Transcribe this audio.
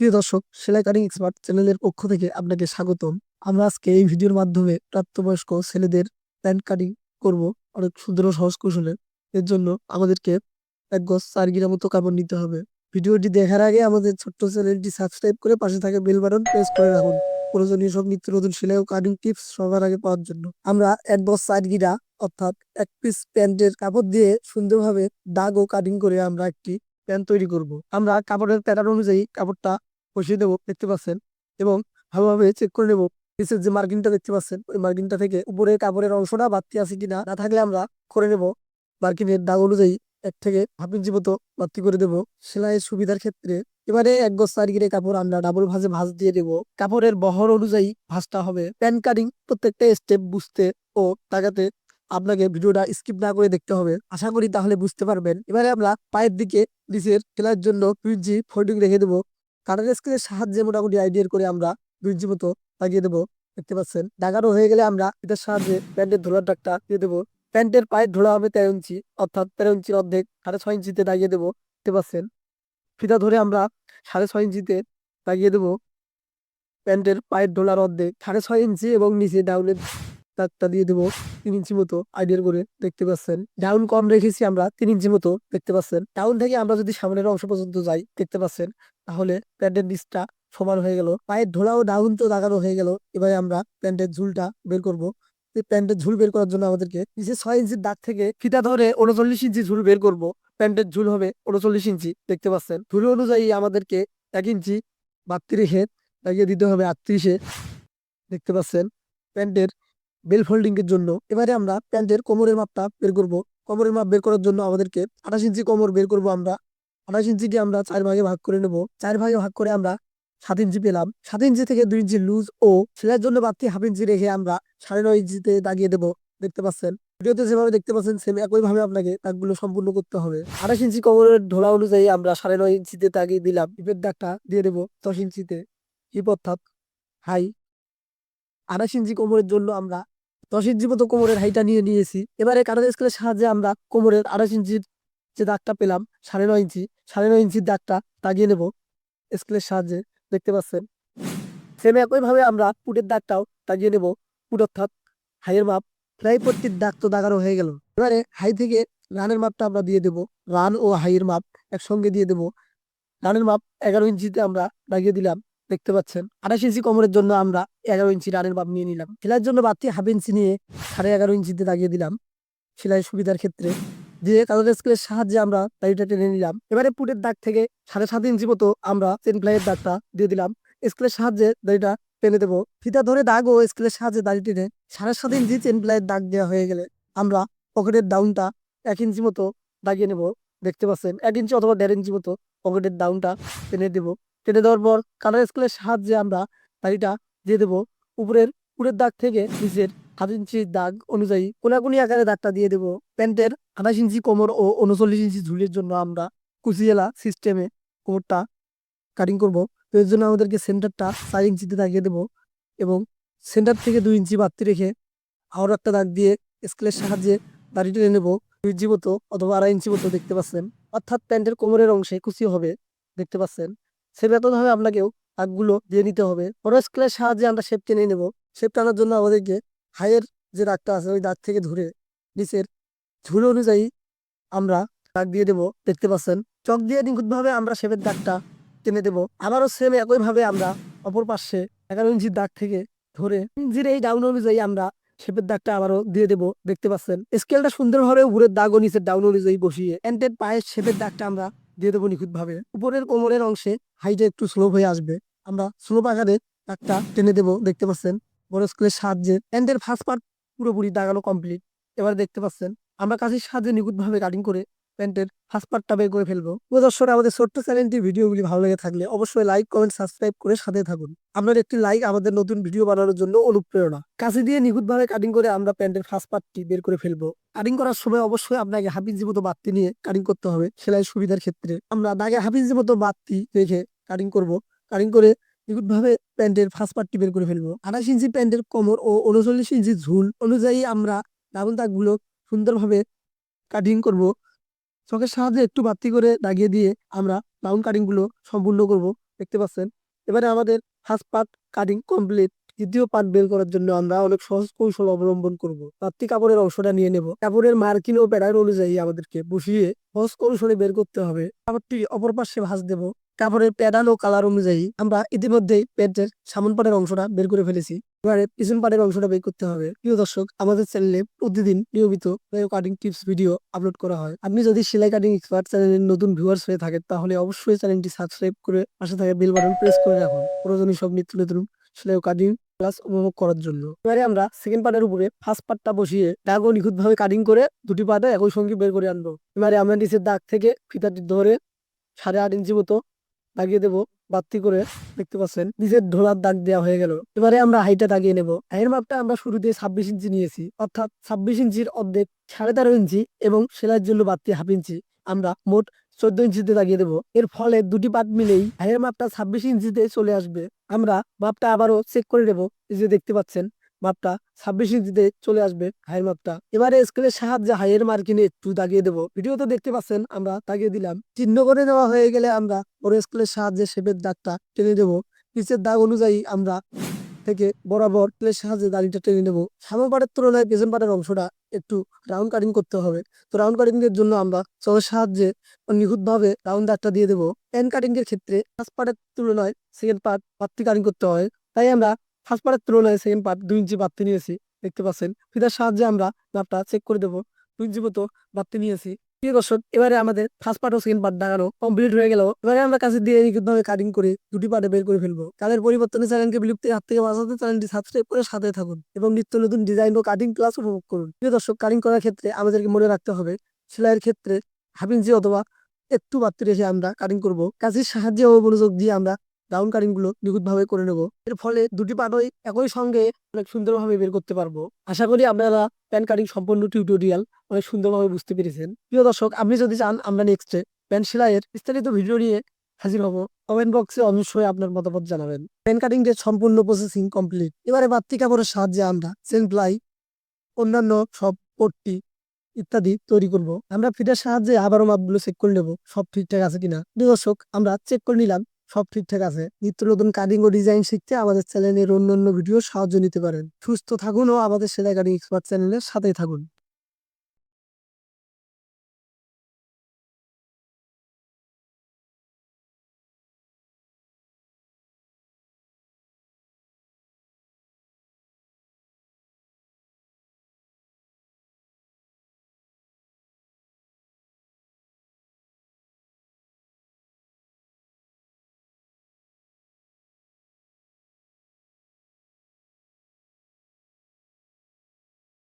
প্রিয় দর্শক, সেলাই কাটিং এক্সপার্ট চ্যানেলের পক্ষ থেকে আপনাকে স্বাগতম। আমরা আজকে এই ভিডিওর মাধ্যমে প্রাপ্তবয়স্ক ছেলেদের প্যান্ট কাটিং করব অনেক সুন্দর সহজ কৌশলে। এর জন্য আমাদেরকে এক গজ চার গিরা মতো কাপড় নিতে হবে। ভিডিওটি দেখার আগে আমাদের ছোট্ট চ্যানেলটি সাবস্ক্রাইব করে পাশে থাকে বেল বাটন প্রেস করে রাখুন। প্রয়োজনীয় সব নিত্য নতুন সেলাই ও কাটিং টিপস সবার আগে পাওয়ার জন্য। আমরা এক গজ চার গিরা, অর্থাৎ এক পিস প্যান্টের কাপড় দিয়ে সুন্দরভাবে দাগ ও কাটিং করে আমরা একটি প্যান্ট তৈরি করব। আমরা কাপড়ের প্যাটার্ন অনুযায়ী কাপড়টা বসিয়ে দেবো, দেখতে পাচ্ছেন? এবং ভালোভাবে চেক করে নেব। নিচের যে মার্কিংটা দেখতে পাচ্ছেন, ওই মার্কিংটা থেকে উপরে কাপড়ের অংশটা বাড়তি আছে কিনা না থাকলে আমরা করে নেব। মার্কিনের দাগ অনুযায়ী এক থেকে হাফ ইঞ্চি মতো বাড়তি করে দেবো। সেলাইয়ের সুবিধার ক্ষেত্রে এবারে এক গজ চার গিরে কাপড় আমরা ডাবল ভাঁজে ভাঁজ দিয়ে দেবো। কাপড়ের বহর অনুযায়ী ভাঁজটা হবে। প্যান কাটিং প্রত্যেকটা স্টেপ বুঝতে ও তাকাতে আপনাকে ভিডিওটা স্কিপ না করে দেখতে হবে। আশা করি তাহলে বুঝতে পারবেন। এবারে আমরা পায়ের দিকে নিচের খেলার জন্য দুই ইঞ্চি ফোল্ডিং রেখে দেবো। কাটার স্কেলের সাহায্যে মোটামুটি আইডিয়ার করে আমরা দুই ইঞ্চি মতো লাগিয়ে দেবো। দেখতে পাচ্ছেন? দাগানো হয়ে গেলে আমরা এটার সাহায্যে প্যান্টের ধোলার ডাকটা দিয়ে দেবো। প্যান্টের পায়ের ধোলা হবে তেরো ইঞ্চি, অর্থাৎ তেরো ইঞ্চির অর্ধেক সাড়ে ছয় ইঞ্চিতে দাগিয়ে দেবো। দেখতে পাচ্ছেন? ফিতা ধরে আমরা সাড়ে ছয় ইঞ্চিতে লাগিয়ে দেবো। প্যান্টের পায়ের ঢোলার অর্ধেক সাড়ে ছয় ইঞ্চি এবং নিচে ডাউনের দাগটা দিয়ে দেবো তিন ইঞ্চি মতো আইডিয়ার করে, দেখতে পাচ্ছেন। ডাউন কম রেখেছি আমরা, তিন ইঞ্চি মতো, দেখতে পাচ্ছেন। ডাউন থেকে আমরা যদি সামনের অংশ পর্যন্ত যাই, দেখতে পাচ্ছেন, তাহলে প্যান্টের নিচটা সমান হয়ে গেল। পায়ের ঢোলাও ডাউন তো দাগানো হয়ে গেল, এবারে আমরা প্যান্টের ঝুলটা বের করব। প্যান্টের ঝুল বের করার জন্য আমাদেরকে নিচে ছয় ইঞ্চির দাগ থেকে ফিতা ধরে উনচল্লিশ ইঞ্চি ঝুল বের করব। প্যান্টের ঝুল হবে উনচল্লিশ ইঞ্চি, দেখতে পাচ্ছেন। ঝুল অনুযায়ী আমাদেরকে এক ইঞ্চি বাড়তি রেখে লাগিয়ে দিতে হবে আটত্রিশে, দেখতে পাচ্ছেন। প্যান্টের বেল ফোল্ডিং এর জন্য। এবারে আমরা প্যান্টের কোমরের মাপটা বের করব। কোমরের মাপ বের করার জন্য আমাদেরকে আঠাশ ইঞ্চি কোমর বের করব আমরা। আঠাশ ইঞ্চিটি আমরা চার ভাগে ভাগ করে নেব। চার ভাগে ভাগ করে আমরা সাত ইঞ্চি পেলাম। সাত ইঞ্চি থেকে দুই ইঞ্চি লুজ ও সেলাইয়ের জন্য বাড়তি হাফ ইঞ্চি রেখে আমরা সাড়ে নয় ইঞ্চিতে দাগিয়ে দেবো। দেখতে পাচ্ছেন? ভিডিওতে যেভাবে দেখতে পাচ্ছেন সেম একইভাবে আপনাকে দাগগুলো সম্পূর্ণ করতে হবে। আঠাশ ইঞ্চি কোমরের ঢোলা অনুযায়ী আমরা সাড়ে নয় ইঞ্চিতে দাগিয়ে দিলাম। হিপের দাগটা দিয়ে দেবো দশ ইঞ্চিতে। হিপ অর্থাৎ হাই আঠাশ ইঞ্চি কোমরের জন্য আমরা দশ ইঞ্চি মতো কোমরের হাইটা নিয়ে নিয়েছি। এবারে কাটার স্কেলের সাহায্যে আমরা কোমরের আড়াইশ ইঞ্চির যে দাগটা পেলাম, সাড়ে নয় ইঞ্চি, সাড়ে নয় ইঞ্চির দাগটা দাগিয়ে নেব স্কেলের সাহায্যে। দেখতে পাচ্ছেন? সেম একইভাবে আমরা পুটের দাগটাও দাগিয়ে নেব। পুট অর্থাৎ হাইয়ের মাপ। ফ্লাই পট্টির দাগ তো দাগানো হয়ে গেল। এবারে হাই থেকে রানের মাপটা আমরা দিয়ে দেব। রান ও হাইয়ের মাপ একসঙ্গে দিয়ে দেব। রানের মাপ এগারো ইঞ্চিতে আমরা দাগিয়ে দিলাম। দেখতে পাচ্ছেন। আঠাশ ইঞ্চি কোমরের জন্য আমরা এগারো ইঞ্চি রানের বাপ নিয়ে নিলাম। সেলাইয়ের জন্য বাড়তি হাফ ইঞ্চি নিয়ে সাড়ে এগারো ইঞ্চিতে দাগিয়ে দিলাম সেলাই সুবিধার ক্ষেত্রে। দিয়ে কাগজ স্কেলের সাহায্যে আমরা দাড়িটা টেনে নিলাম। এবারে পুটের দাগ থেকে সাড়ে সাত ইঞ্চি মতো আমরা চেন প্লাইয়ের দাগটা দিয়ে দিলাম। স্কেলের সাহায্যে দাড়িটা টেনে দেবো। ফিতা ধরে দাগ ও স্কেলের সাহায্যে দাড়ি টেনে সাড়ে সাত ইঞ্চি চেন প্লাইয়ের দাগ দেওয়া হয়ে গেলে আমরা পকেটের ডাউনটা এক ইঞ্চি মতো দাগিয়ে নেব। দেখতে পাচ্ছেন, এক ইঞ্চি অথবা দেড় ইঞ্চি মতো পকেটের ডাউনটা টেনে দেবো। টেনে দেওয়ার পর কালার স্কেলের সাহায্যে আমরা দাড়িটা দিয়ে দেবো। উপরের উপরের দাগ থেকে নিচের হাফ ইঞ্চি দাগ অনুযায়ী কোনাকুনি আকারে দাগটা দিয়ে দেবো। প্যান্টের আঠাশ ইঞ্চি কোমর ও উনচল্লিশ ইঞ্চি ঝুলের জন্য আমরা কুচিয়েলা সিস্টেমে কোমরটা কাটিং করব। তো এর জন্য আমাদেরকে সেন্টারটা চার ইঞ্চিতে দাগিয়ে দেবো এবং সেন্টার থেকে দুই ইঞ্চি বাড়তি রেখে আরও একটা দাগ দিয়ে স্কেলের সাহায্যে দাড়ি টেনে নেব। দুই ইঞ্চি মতো অথবা আড়াই ইঞ্চি মতো দেখতে পাচ্ছেন। অর্থাৎ প্যান্টের কোমরের অংশে কুচি হবে, দেখতে পাচ্ছেন। সে বেতনভাবে আপনাকেও দাগগুলো দিয়ে নিতে হবে। বড় স্কেলের সাহায্যে আমরা শেপ টেনে নেব। শেপ টানার জন্য আমাদেরকে হাইয়ের যে দাগটা আছে, ওই দাগ থেকে ধরে, নিচের ঝুল অনুযায়ী আমরা দাগ দিয়ে দেব। দেখতে পাচ্ছেন? চক দিয়ে নিখুঁতভাবে আমরা শেপের দাগটা টেনে দেব। আবারও সেম একইভাবে আমরা অপর পাশে এগারো ইঞ্চির দাগ থেকে ধরে, ইঞ্চির এই ডাউন অনুযায়ী আমরা শেপের দাগটা আবারও দিয়ে দেব। দেখতে পাচ্ছেন? স্কেলটা সুন্দরভাবে উপরের দাগ ও নিচের ডাউন অনুযায়ী বসিয়ে এন্টের পায়ের শেপের দাগটা আমরা দিয়ে দেবো নিখুঁতভাবে। উপরের কোমরের অংশে হাইটে একটু স্লোপ হয়ে আসবে। আমরা স্লোপ আকারে দাগটা টেনে দেবো, দেখতে পাচ্ছেন? বড় স্কুলের সাহায্যে। প্যান্টের ফার্স্ট পার্ট পুরোপুরি দাগানো কমপ্লিট এবার দেখতে পাচ্ছেন? আমরা কাছের সাহায্যে নিখুঁতভাবে কাটিং করে প্যান্টের ফার্স্ট পার্টটা বের করে ফেলব। ও দর্শক, আমাদের ছোট্ট চ্যানেলটির ভিডিওগুলি ভালো লেগে থাকলে অবশ্যই লাইক কমেন্ট সাবস্ক্রাইব করে সাথে থাকুন। আপনার একটি লাইক আমাদের নতুন ভিডিও বানানোর জন্য অনুপ্রেরণা। কাছে দিয়ে নিখুঁতভাবে কাটিং করে আমরা প্যান্টের ফার্স্ট পার্টটি বের করে ফেলব। কাটিং করার সময় অবশ্যই আপনাকে হাফ ইঞ্চি মতো বাড়তি নিয়ে কাটিং করতে হবে সেলাই সুবিধার ক্ষেত্রে। আমরা দাগে হাফ ইঞ্চি মতো বাড়তি রেখে কাটিং করব। কাটিং করে নিখুঁতভাবে প্যান্টের ফার্স্ট পার্টটি বের করে ফেলব। আঠাশ ইঞ্চি প্যান্টের কোমর ও উনচল্লিশ ইঞ্চি ঝুল অনুযায়ী আমরা ডাবল দাগগুলো সুন্দরভাবে কাটিং করব। চকের সাহায্যে একটু বাড়তি করে লাগিয়ে দিয়ে আমরা রাউন্ড কাটিংগুলো সম্পূর্ণ করব। দেখতে পাচ্ছেন? এবারে আমাদের ফার্স্ট পার্ট কাটিং কমপ্লিট দ্বিতীয় পার্ট বের করার জন্য আমরা অনেক সহজ কৌশল অবলম্বন করব। বাড়তি কাপড়ের অংশটা নিয়ে নেব। কাপড়ের মার্কিন ও প্যাডার অনুযায়ী আমাদেরকে বসিয়ে সহজ কৌশলে বের করতে হবে। কাপড়টি অপর পাশে ভাঁজ দেব। কাপড়ের প্যাডাল ও কালার অনুযায়ী আমরা ইতিমধ্যেই প্যান্টের সামন পাটের অংশটা বের করে ফেলেছি। এবারে পিছন পাটের অংশটা বের করতে হবে। প্রিয় দর্শক, আমাদের চ্যানেলে প্রতিদিন নিয়মিত কাটিং টিপস ভিডিও আপলোড করা হয়। আপনি যদি সেলাই কাটিং এক্সপার্ট চ্যানেলের নতুন ভিউয়ার্স হয়ে থাকেন, তাহলে অবশ্যই চ্যানেলটি সাবস্ক্রাইব করে পাশে থাকা বেল বাটন প্রেস করে রাখুন। প্রয়োজনীয় সব নিত্য নতুন সেলাই কাটিং ক্লাস উপভোগ করার জন্য। এবারে আমরা সেকেন্ড পার্টের উপরে ফার্স্ট পার্টটা বসিয়ে দাগ ও নিখুঁত ভাবে কাটিং করে দুটি পার্টে একই সঙ্গে বের করে আনব। এবারে আমরা নিচের দাগ থেকে ফিতাটি ধরে সাড়ে আট ইঞ্চি মতো লাগিয়ে দেবো বাত্তি করে, দেখতে পাচ্ছেন? নিচের ঢোলার দাগ দেওয়া হয়ে গেল। এবারে আমরা হাইটা দাগিয়ে নেব। হাইয়ের মাপটা আমরা শুরুতে ছাব্বিশ ইঞ্চি নিয়েছি। অর্থাৎ ছাব্বিশ ইঞ্চির অর্ধেক সাড়ে তেরো ইঞ্চি এবং সেলাইয়ের জন্য বাড়তি হাফ ইঞ্চি। আমরা মোট চোদ্দ ইঞ্চিতে দাগিয়ে দেবো। এর ফলে দুটি পার্ট মিলেই হাইয়ের মাপটা ছাব্বিশ ইঞ্চিতে চলে আসবে। আমরা মাপটা আবারও চেক করে নেব। যে দেখতে পাচ্ছেন মাপটা ছাব্বিশ ইঞ্চিতে চলে আসবে হাইয়ের মাপটা। এবারে স্কেলের সাহায্যে হাইয়ের মার্কিনে একটু দাগিয়ে দেবো। ভিডিওতে দেখতে পাচ্ছেন, আমরা দাগিয়ে দিলাম। চিহ্ন করে নেওয়া হয়ে গেলে আমরা বড় স্কেলের সাহায্যে শেপের দাগটা টেনে দেবো নিচের দাগ অনুযায়ী আমরা থেকে বরাবর প্লের সাহায্যে দাড়িটা টেনে নেব। সামনে পাটের তুলনায় পেছন পাটের অংশটা একটু রাউন্ড কাটিং করতে হবে। তো রাউন্ড কাটিং এর জন্য আমরা চলের সাহায্যে নিখুঁতভাবে রাউন্ড দাগটা দিয়ে দেবো। প্যান কাটিং এর ক্ষেত্রে ফার্স্ট পার্টের তুলনায় সেকেন্ড পার্ট বাড়তি কাটিং করতে হয়। তাই আমরা ফার্স্ট পার্টের তুলনায় সেকেন্ড পার্ট দুই ইঞ্চি বাড়তি নিয়েছি, দেখতে পাচ্ছেন। ফিতার সাহায্যে আমরা মাপটা চেক করে দেবো। দুই ইঞ্চি মতো বাড়তি নিয়েছি। প্রিয় দর্শক, এবারে আমাদের ফার্স্ট পার্ট ও সেকেন্ড পার্ট দাগানো কমপ্লিট হয়ে গেল। এবারে আমরা কাছে দিয়ে নিখুঁতভাবে কাটিং করে দুটি পার্টে বের করে ফেলব। কালের পরিবর্তনে চ্যানেলকে বিলুপ্তির হাত থেকে বাঁচাতে চ্যানেলটি সাবস্ক্রাইব করে সাথে থাকুন এবং নিত্য নতুন ডিজাইন ও কাটিং ক্লাস উপভোগ করুন। প্রিয় দর্শক কাটিং করার ক্ষেত্রে আমাদেরকে মনে রাখতে হবে, সেলাইয়ের ক্ষেত্রে হাফ ইঞ্চি অথবা একটু বাড়তি রেখে আমরা কাটিং করব। কাজের সাহায্যে ও মনোযোগ দিয়ে আমরা ডাউন কাটিংগুলো নিখুঁতভাবে করে নেব। এর ফলে দুটি পার্টই একই সঙ্গে অনেক সুন্দরভাবে বের করতে পারব। আশা করি আপনারা প্যান কাটিং সম্পূর্ণ টিউটোরিয়াল অনেক সুন্দরভাবে বুঝতে পেরেছেন। প্রিয় দর্শক, আপনি যদি চান, আমরা নেক্সটে প্যান সেলাইয়ের বিস্তারিত ভিডিও নিয়ে হাজির হব। কমেন্ট বক্সে অবশ্যই আপনার মতামত জানাবেন। প্যান কাটিং এর সম্পূর্ণ প্রসেসিং কমপ্লিট এবারে বাড়তি কাপড়ের সাহায্যে আমরা চেন প্লাই অন্যান্য সব পট্টি ইত্যাদি তৈরি করব। আমরা ফিটার সাহায্যে আবারও মাপগুলো চেক করে নেব, সব ঠিকঠাক আছে কিনা। দর্শক, আমরা চেক করে নিলাম। সব ঠিকঠাক আছে। নিত্য নতুন কাটিং ও ডিজাইন শিখতে আমাদের চ্যানেলের অন্য ভিডিও সাহায্য নিতে পারেন। সুস্থ থাকুন ও আমাদের সেলাই কাটিং এক্সপার্ট চ্যানেলের সাথেই থাকুন।